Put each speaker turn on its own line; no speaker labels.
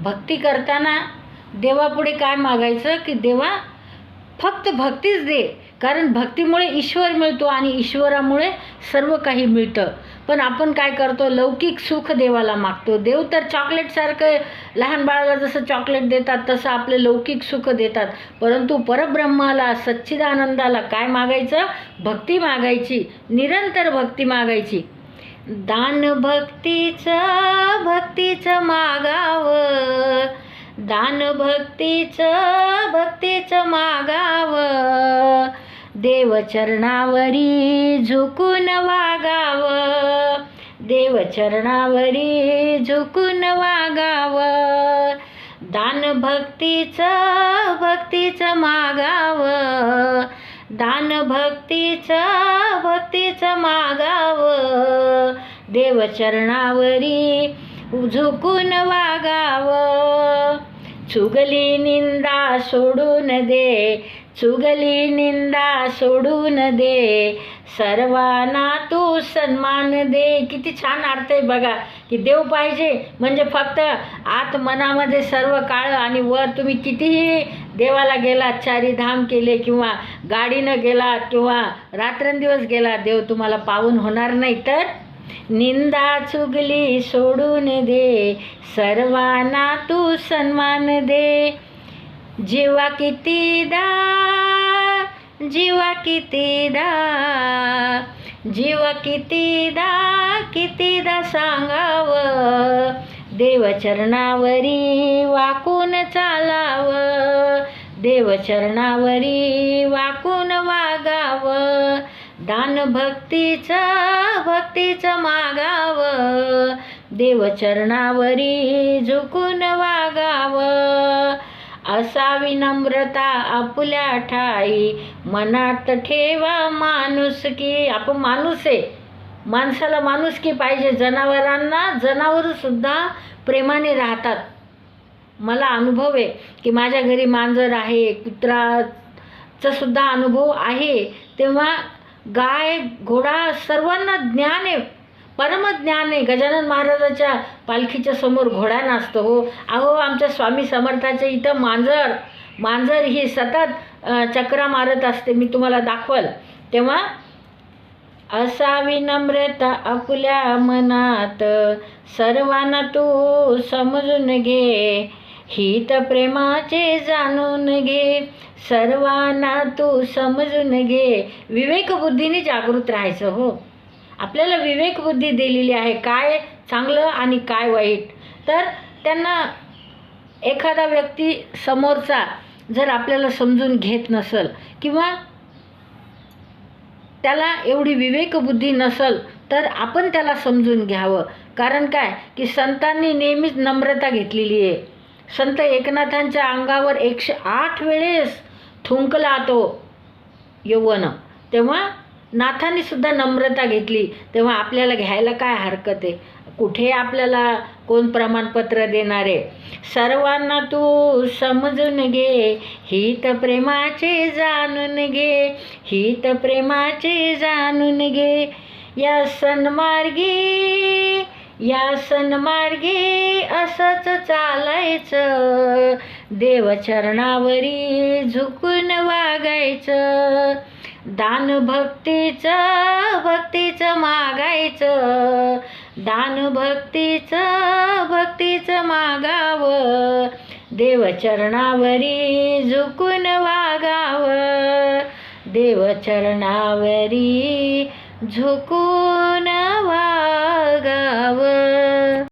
भक्ती करताना देवापुढे काय मागायचं? की देवा फक्त भक्तीच दे. कारण भक्तीमुळे ईश्वर मिळतो आणि ईश्वरामुळे सर्व काही मिळतं. पण आपण काय करतो? लौकिक सुख देवाला मागतो. देव तर चॉकलेटसारखं लहान बाळाला जसं चॉकलेट देतात तसं आपले लौकिक सुख देतात. परंतु परब्रह्माला सच्चिदानंदाला काय मागायचं? भक्ती मागायची. निरंतर भक्ती मागायची. दान भक्तीचं भक्तीचं मागावं. दान भक्तीचं भक्तीचं मागावं. देवचरणावरी झुकून वागावं. देवचरणावरी झुकून वागावं. दान भक्तीचं भक्तीचं मागावं. दान भक्तीचं भक्तीचं मागावं. देवचरणावरी झुकून वागावं. चुगली निंदा सोडून दे चुगली निंदा सोडून दे. सर्वांना तू सन्मान दे. किती छान अर्थ आहे बघा की देव पाहिजे म्हणजे फक्त आत मनामध्ये सर्व काळ आणि वर तुम्ही कितीही देवाला गेलात चारी धाम केले किंवा गाडीनं गेलात किंवा रात्रंदिवस गेलात देव तुम्हाला पाहून होणार नाही. तर निंदा चुगली सोडून दे सर्वांना तू सन्मान दे. जीवा कितीदा जीवा कितीदा जीवा कितीदा कितीदा सांगावं. देवचरणावरी वाकून चालावं देवचरणावरी वाकून वागावं. दान भक्तीचं भक्तीचं मागावं. देवचरणावरी झुकून वागावं. असा विनम्रता आपल्या ठाई. मनात ठेवा माणूस की आपण माणूस आहे. माणसाला माणूस की पाहिजे. जनावरांना जनावरसुद्धा प्रेमाने राहतात. मला अनुभव आहे की माझ्या घरी मांजर आहे कुत्राचा सुद्धा अनुभव आहे. तेव्हा गाय घोडा सर्वांना ज्ञान आहे परमज्ञान आहे गजानन महाराजाच्या पालखीच्या समोर घोडा नाचतो. हो अहो आमच्या स्वामी समर्थाच्या इथं मांजर मांजर ही सतत चक्रा मारत असते. मी तुम्हाला दाखवल. तेव्हा असा विनम्रता आपल्या मनात सर्वांना तू समजून घे. हित प्रेमाचे जाणून घे. सर्वांना तू समजून घे. विवेकबुद्धीने जागृत राहायचं हो. आपल्याला विवेकबुद्धी दिलेली आहे. काय चांगलं आणि काय वाईट? तर त्यांना एखादा व्यक्ती समोरचा जर आपल्याला समजून घेत नसल किंवा त्याला एवढी विवेकबुद्धी नसल तर आपण त्याला समजून घ्यावं. कारण काय? की संतांनी नेहमीच नम्रता घेतलेली आहे. संत एकनाथांच्या अंगावर एकशे आठ वेळेस थुंकला तो यवन. तेव्हा नाथांनी सुद्धा नम्रता घेतली. तेव्हा आपल्याला घ्यायला काय हरकत आहे? कुठे आपल्याला कोण प्रमाणपत्र देणार आहे? सर्वांना तू समजून घे. हित प्रेमाचे जाणून घे. हित प्रेमाचे जाणून घे. या सन्मार्गी या सन्मार्गे असंच चालायचं. देवचरणावरी झुकून वागायचं. दान भक्तीचं भक्तीचं मागायचं. दान भक्तीचं भक्तीचं मागावं. देवचरणावरी झुकून वागावं. देवचरणावरी झोकून वागाव.